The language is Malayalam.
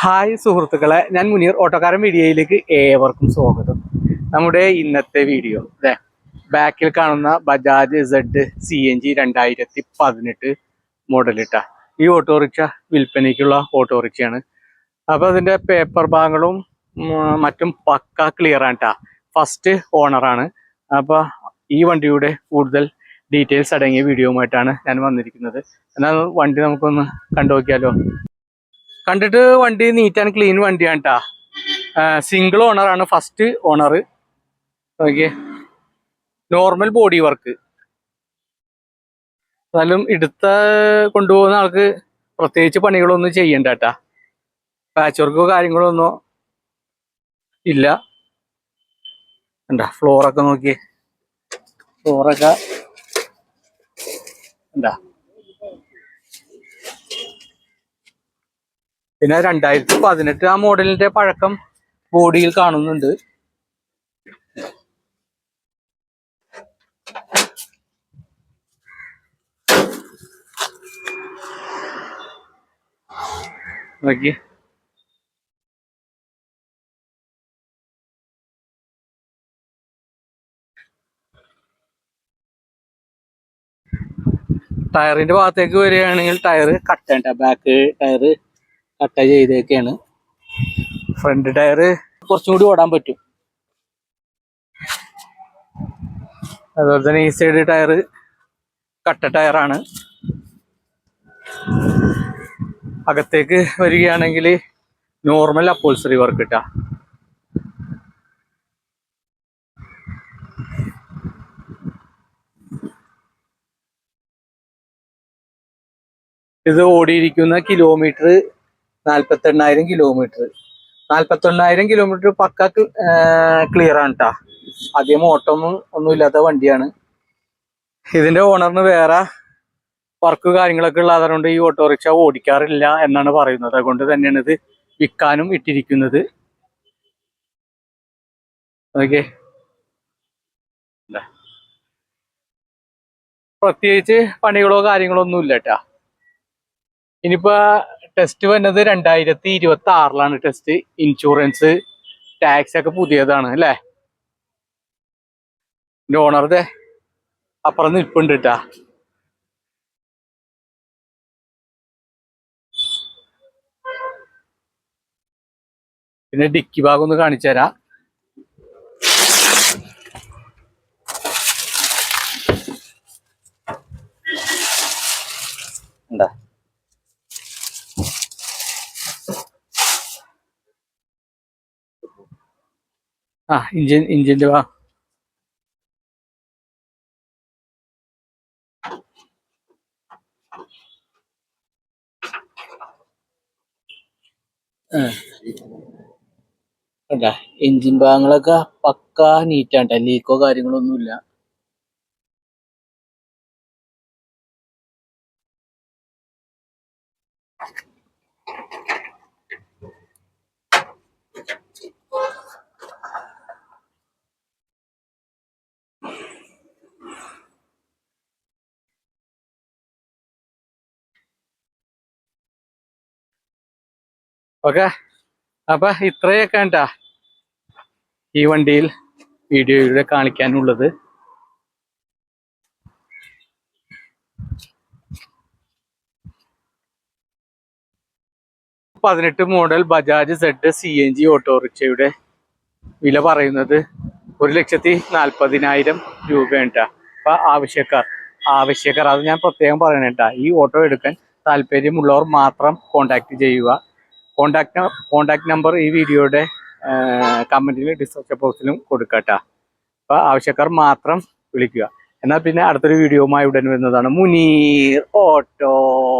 ഹായ് സുഹൃത്തുക്കളെ ഞാൻ മുനീർ ഓട്ടോക്കാരൻ വീഡിയോയിലേക്ക് ഏവർക്കും സ്വാഗതം. നമ്മുടെ ഇന്നത്തെ വീഡിയോ അതെ ബാക്കിൽ കാണുന്ന Bajaj Z C N G രണ്ടായിരത്തി പതിനെട്ട് മോഡലിട്ട. ഈ ഓട്ടോറിക്ഷ വിൽപ്പനയ്ക്കുള്ള ഓട്ടോറിക്ഷയാണ്. അപ്പൊ അതിന്റെ പേപ്പർ ഭാഗങ്ങളും മറ്റും പക്ക ക്ലിയർ ആണ് ട്ടാ ഫസ്റ്റ് ഓണറാണ് അപ്പൊ ഈ വണ്ടിയുടെ കൂടുതൽ ഡീറ്റെയിൽസ് അടങ്ങിയ വീഡിയോയുമായിട്ടാണ് ഞാൻ വന്നിരിക്കുന്നത്. എന്നാൽ വണ്ടി നമുക്കൊന്ന് കണ്ടു നോക്കിയാലോ കണ്ടിട്ട് വണ്ടി നീറ്റ് ആൻഡ് ക്ലീൻ വണ്ടിയാണ് കേട്ടാ സിംഗിൾ ഓണർ ആണ് first owner okay normal body work എന്നാലും എടുത്ത കൊണ്ടുപോകുന്ന ആൾക്ക് പ്രത്യേകിച്ച് പണികളൊന്നും ചെയ്യണ്ട കേട്ടാ പാച്ച് വർക്കോ കാര്യങ്ങളോ ഒന്നും ഇല്ല. എന്താ ഫ്ലോറൊക്കെ നോക്കിയേ. ഫ്ലോറൊക്കെ എന്താ പിന്നെ രണ്ടായിരത്തി പതിനെട്ട് ആ മോഡലിന്റെ പഴക്കം ബോഡിയിൽ കാണുന്നുണ്ട്. ടയറിന്റെ ഭാഗത്തേക്ക് വരികയാണെങ്കിൽ ടയർ കട്ടേണ്ട ബാക്ക് ടയർ കട്ട ചെയ്തേക്കാണ്. ഫ്രണ്ട് ടയർ കുറച്ചും കൂടി ഓടാൻ പറ്റും. അതുപോലെ തന്നെ ഈ സൈഡ് ടയർ കട്ട ടയറാണ്. അകത്തേക്ക് വരികയാണെങ്കിൽ നോർമൽ അപ്പോൾസറി വർക്ക് ഇട്ടാ. ഇത് ഓടിയിരിക്കുന്ന കിലോമീറ്റർ നാൽപ്പത്തി എണ്ണായിരം കിലോമീറ്റർ നാൽപ്പത്തി എണ്ണായിരം കിലോമീറ്റർ പക്ക ക്ലിയർ ആണ് കേട്ടാ അധികം ഓട്ടമൊന്നും ഒന്നുമില്ലാത്ത വണ്ടിയാണ്. ഇതിന്റെ ഓണറിന് വേറെ വർക്ക് കാര്യങ്ങളൊക്കെ ഉള്ളതുകൊണ്ട് ഈ ഓട്ടോറിക്ഷ ഓടിക്കാറില്ല എന്നാണ് പറയുന്നത്. അതുകൊണ്ട് തന്നെയാണ് ഇത് വിൽക്കാനും ഇട്ടിരിക്കുന്നത്. ഓക്കെ പ്രത്യേകിച്ച് പണികളോ കാര്യങ്ങളോ ഒന്നും ഇല്ല കേട്ടാ ഇനിയിപ്പോ ടെസ്റ്റ് വന്നത് രണ്ടായിരത്തി ഇരുപത്തി ആറിലാണ് ടെസ്റ്റ് ഇൻഷുറൻസ് ടാക്സ് ഒക്കെ പുതിയതാണ് അല്ലേ? ഓണറുടെ അപ്പുറം നിൽപ്പുണ്ട് കേട്ടാ പിന്നെ ഡിക്കി ഭാഗം ഒന്ന് കാണിച്ചു തരാം ആ ഇഞ്ചിൻ ഇഞ്ചിന്റെ വാ. എഞ്ചിൻ ഭാഗങ്ങളൊക്കെ പക്ക നീറ്റാണ്ട ലീക്കോ കാര്യങ്ങളോ ഒന്നുമില്ല ഓക്കെ? അപ്പൊ ഇത്രയൊക്കെ ഉണ്ടാ ഈ വണ്ടിയിൽ വീഡിയോയിലൂടെ കാണിക്കാനുള്ളത്. പതിനെട്ട് model Bajaj Z C N G ഓട്ടോറിക്ഷയുടെ വില പറയുന്നത് ഒരു ലക്ഷത്തി നാൽപ്പതിനായിരം രൂപയാണ് ട്ടാ. അപ്പൊ ആവശ്യക്കാർ ആവശ്യക്കാർ അത് ഞാൻ പ്രത്യേകം പറയണേട്ടാ. ഈ ഓട്ടോ എടുക്കാൻ താല്പര്യമുള്ളവർ മാത്രം കോണ്ടാക്ട് ചെയ്യുക. കോണ്ടാക്ട് കോണ്ടാക്ട് നമ്പർ ഈ വീഡിയോയുടെ കമന്റിൽ ഡിസ്ക്രിപ്ഷൻ ബോക്സിലും കൊടുക്കട്ട. അപ്പോൾ ആവശ്യക്കാർ മാത്രം വിളിക്കുക. എന്നാൽ പിന്നെ അടുത്തൊരു വീഡിയോയുമായി ഉടൻ വരുന്നതാണ് മുനീർ ഓട്ടോക്കാരൻ